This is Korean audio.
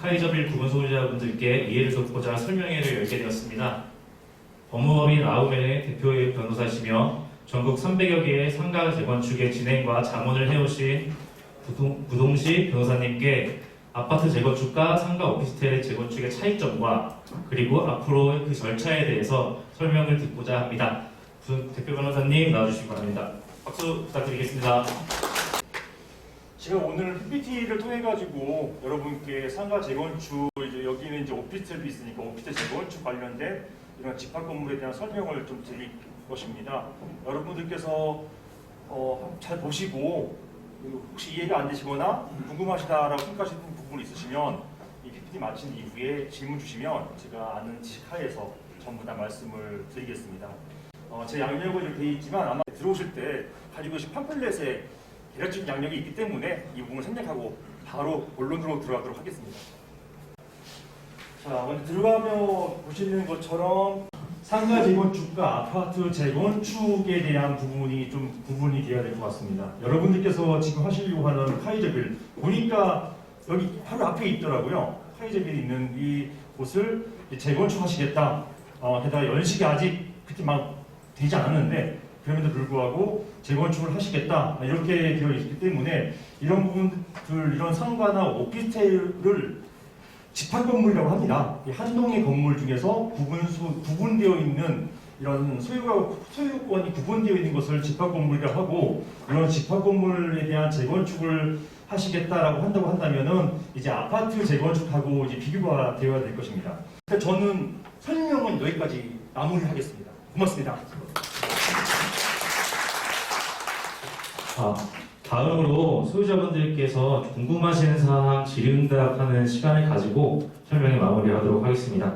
카이저빌 구분 소유자분들께 이해를 돕고자 설명회를 열게 되었습니다. 법무법인 아우멘의 대표 변호사시며 전국 300여 개의 상가 재건축의 진행과 자문을 해오신 부동, 부동시 변호사님께 아파트 재건축과 상가 오피스텔의 재건축의 차이점과 그리고 앞으로 그 절차에 대해서 설명을 듣고자 합니다. 부- 대표 변호사님 나와주시기 바랍니다. 박수 부탁드리겠습니다. 제가 오늘 PPT를 통해 가지고 여러분께 상가 재건축 이제 여기는 이제 오피스텔도 있으니까 오피스텔 재건축 관련된 이런 집합 건물에 대한 설명을 좀 드릴 것입니다. 여러분들께서 어, 잘 보시고 혹시 이해가 안 되시거나 궁금하시다라고 생각하시는 부분이 있으시면 이 PPT 마친 이후에 질문 주시면 제가 아는 지식 하에서 전부 다 말씀을 드리겠습니다. 어, 제 양력은 이렇게 돼 있지만 아마 들어오실 때 가지고 계신 팜플렛에 계략적인 양력이 있기 때문에 이 부분을 생략하고 바로 본론으로 들어가도록 하겠습니다. 자, 먼저 들어가면 보시는 것처럼 상가 재건 축과 아파트 재건축에 대한 부분이 좀 구분이 되어야 될 것 같습니다. 여러분들께서 지금 하시려고 하는 카이저빌 보니까 여기 바로 앞에 있더라고요. 카이저빌 있는 이 곳을 재건축하시겠다. 어, 게다가 연식이 아직 그렇게 막 되지 않았는데 그럼에도 불구하고 재건축을 하시겠다 이렇게 되어 있기 때문에 이런 부분들 이런 상가나 오피스텔을 집합 건물이라고 합니다. 이한 동의 건물 중에서 구분수 구분되어 있는 이런 소유가 소유권이 구분되어 있는 것을 집합 건물이라고 하고 이런 집합 건물에 대한 재건축을 하시겠다라고 한다고 한다면은 이제 아파트 재건축하고 이제 비교가 되어야 될 것입니다. 그래서 저는 설명은 여기까지 마무리하겠습니다. 고맙습니다. 아, 다음으로 소유자분들께서 궁금하신 사항 질의응답하는 시간을 가지고 설명에 마무리하도록 하겠습니다.